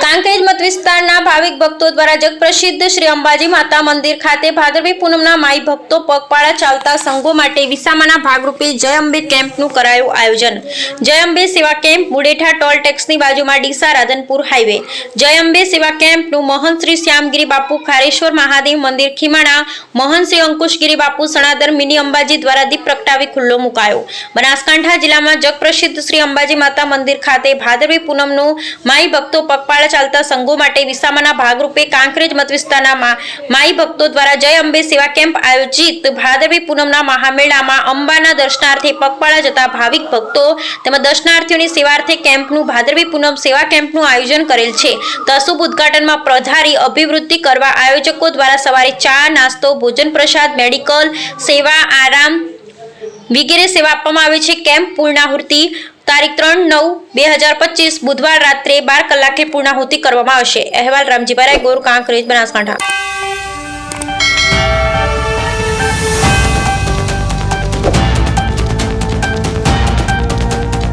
કાંકરેજ મત વિસ્તારના ભાવિક ભક્તો દ્વારા જગપ્રસિદ્ધ શ્રી અંબાજી માતા મંદિર ખાતે ભાદરવી પૂનમના માઈ ભક્તો પગપાળા ચાલતા સંઘો માટે વિસામાના ભાગરૂપે જય અંબે કેમ્પનું કરાયું આયોજન. જય અંબે સેવા કેમ્પ, મુડેઠા ટોલ ટેક્સની બાજુમાં ડીસા રાધનપુર હાઈવે. જય અંબે સેવા કેમ્પનું મહંત શ્રી શ્યામગીરી બાપુ ખારેશ્વર મહાદેવ મંદિર ખીમાણા, મહંત શ્રી અંકુશગીરી બાપુ સણાદર મિની અંબાજી દ્વારા દીપ પ્રગટાવી ખુલ્લો મુકાયો. બનાસકાંઠા જિલ્લામાં જગપ્રસિદ્ધ શ્રી અંબાજી માતા મંદિર ખાતે ભાદરવી પૂનમનું માઈ ભક્તો પગપાળા ચાલતા સંઘો માટે વિસામાના ભાગરૂપે કાંકરેજ મતવિસ્તારના માઈ ભક્તો દ્વારા જય અંબે સેવા કેમ્પ આયોજિત. ભાદરવી પૂનમના મહામેળામાં અંબાના દર્શનાર્થે પગપાળા જતા ભાવિક ભક્તો તેમજ દર્શનાર્થીઓની સેવાર્થે કેમ્પનું ભાદરવી પૂનમ સેવા કેમ્પનું આયોજન કરેલ છે. તસુબ ઉદઘાટનમાં પ્રધારી અભિવૃદ્ધિ કરવા આયોજકો દ્વારા સવારે ચા, નાસ્તો, ભોજન પ્રસાદ, મેડિકલ, સેવા, આરામ વગેરે સેવા આપવામાં આવે છે. કેમ્પ પૂર્ણાહુતિ તારીખ ત્રણ નવ બે હજાર પચીસ બુધવાર રાત્રે બાર કલાકે પૂર્ણાહુતિ કરવામાં આવશે. અહેવાલ રામજીભાઈ ગોર કાંકરેજ, બનાસકાંઠા.